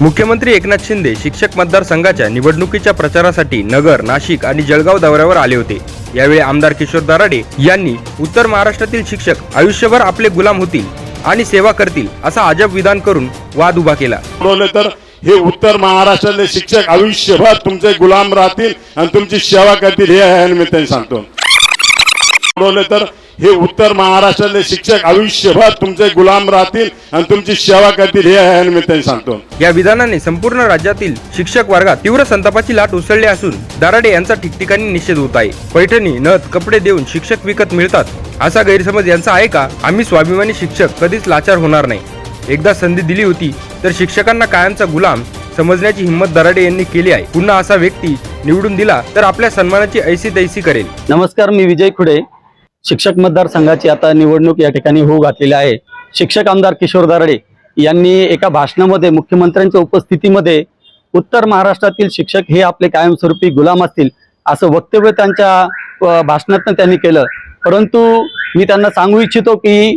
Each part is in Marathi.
मुख्यमंत्री एकनाथ शिंदे शिक्षक मतदारसंघाच्या निवडणुकीच्या प्रचारासाठी नगर नाशिक आणि जळगाव दौऱ्यावर आले होते. यावेळी आमदार किशोर दराडे यांनी उत्तर महाराष्ट्रातील शिक्षक आयुष्यभर आपले गुलाम होतील आणि सेवा करतील असा अजब विधान करून वाद उभा केला. तर हे उत्तर महाराष्ट्रातले शिक्षक आयुष्यभर तुमचे गुलाम राहतील आणि तुमची सेवा करतील हे निमित्ताने सांगतो. तर हे उत्तर महाराष्ट्रातले शिक्षक आयुष्यभर तुमचे गुलाम राहतील आणि तुमची सेवा करतील हे या निमित्ताने सांगतो. या विधानाने संपूर्ण राज्यातील शिक्षक वर्गात तीव्र संतापाची लाट उसळली असून दराडे यांचा ठिकठिकाणी निषेध होत आहे. पैठणी नथ कपडे देऊन शिक्षक विकत मिळतात असा गैरसमज यांचा आहे का? आम्ही स्वाभिमानी शिक्षक कधीच लाचार होणार नाही. एकदा संधी दिली होती तर शिक्षकांना कायमचा गुलाम समजण्याची हिंमत दराडे यांनी केली आहे. पुन्हा असा व्यक्ती निवडून दिला तर आपल्या सन्मानाची ऐसी तैसी करेल. नमस्कार मी विजय खुडे. शिक्षक मतदारसंघाची आता निवडणूक या ठिकाणी होऊ घातलेली आहे. शिक्षक आमदार किशोर दराडे यांनी एका भाषणामध्ये मुख्यमंत्र्यांच्या उपस्थितीमध्ये उत्तर महाराष्ट्रातील शिक्षक हे आपले कायमस्वरूपी गुलाम असतील असं वक्तव्य त्यांच्या भाषणातनं त्यांनी केलं. परंतु मी त्यांना सांगू इच्छितो की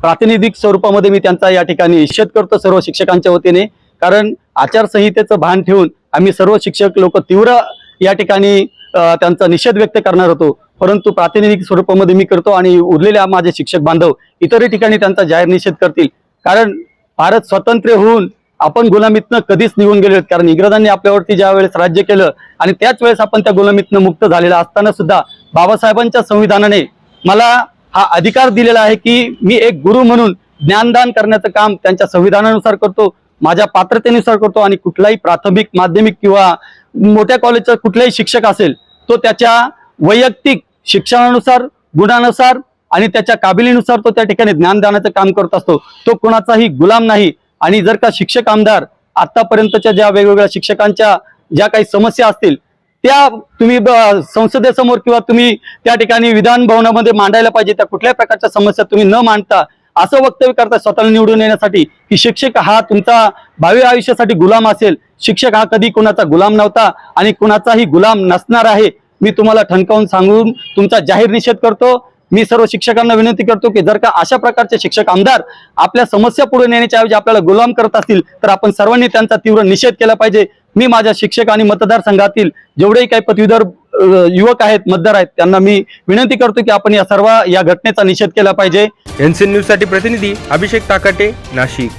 प्रातिनिधिक स्वरूपामध्ये मी त्यांचा या ठिकाणी निषेध करतो सर्व शिक्षकांच्या वतीने. कारण आचारसंहितेचं भान ठेवून आम्ही सर्व शिक्षक लोक तीव्र या ठिकाणी त्यांचा निषेध व्यक्त करणार होतो. परंतु प्रातिनिधिक स्वरूपामध्ये मी करतो आणि उरलेल्या माझे शिक्षक बांधव इतरही ठिकाणी त्यांचा जाहीर निषेध करतील. कारण भारत स्वतंत्र होऊन आपण गुलामीतनं कधीच निघून गेलो कारण इंग्रजांनी आपल्यावरती ज्या वेळेस राज्य केलं आणि त्याच वेळेस आपण त्या गुलामीतनं मुक्त झालेला असताना सुद्धा बाबासाहेबांच्या संविधानाने मला हा अधिकार दिलेला आहे की मी एक गुरु म्हणून ज्ञानदान करण्याचं काम त्यांच्या संविधानानुसार करतो माझ्या पात्रतेनुसार करतो आणि कुठलाही प्राथमिक माध्यमिक किंवा मोठ्या कॉलेजचा कुठलाही शिक्षक असेल तो त्याच्या वैयक्तिक शिक्षणानुसार गुणानुसार आणि त्याच्या काबिलीनुसार तो त्या ठिकाणी ज्ञानदानाचं काम करत असतो. तो कोणाचाही गुलाम नाही. आणि जर का शिक्षक आमदार आतापर्यंतच्या ज्या वेगवेगळ्या शिक्षकांच्या ज्या काही समस्या असतील त्या तुम्ही ब- संसदेसमोर किंवा तुम्ही त्या ठिकाणी विधान भवनामध्ये मांडायला पाहिजे त्या कुठल्याही प्रकारच्या समस्या तुम्ही न मांडता असं वक्तव्य करता स्वतःला निवडून येण्यासाठी की शिक्षक हा तुमचा भावी आयुष्यासाठी गुलाम असेल. शिक्षक हा कधी कुणाचा गुलाम नव्हता आणि कुणाचाही गुलाम नसणार आहे. मी तुम्हाला ठणकावून सांगून तुमचा जाहीर निषेध करतो. मी सर्व शिक्षकांना विनंती करतो की जर का अशा प्रकारचे शिक्षक आमदार आपल्या समस्या पुढे नेण्याच्या ऐवजी आपल्याला गुलाम करत असतील तर आपण सर्वांनी त्यांचा तीव्र निषेध केला पाहिजे. मी माझ्या शिक्षक आणि मतदारसंघातील जेवढेही काही पदवीधर युवक आहेत मतदार आहेत त्यांना मी विनंती करतो की आपण या सर्व या घटनेचा निषेध केला पाहिजे. एनसीएन न्यूजसाठी प्रतिनिधी अभिषेक ताकाटे नाशिक.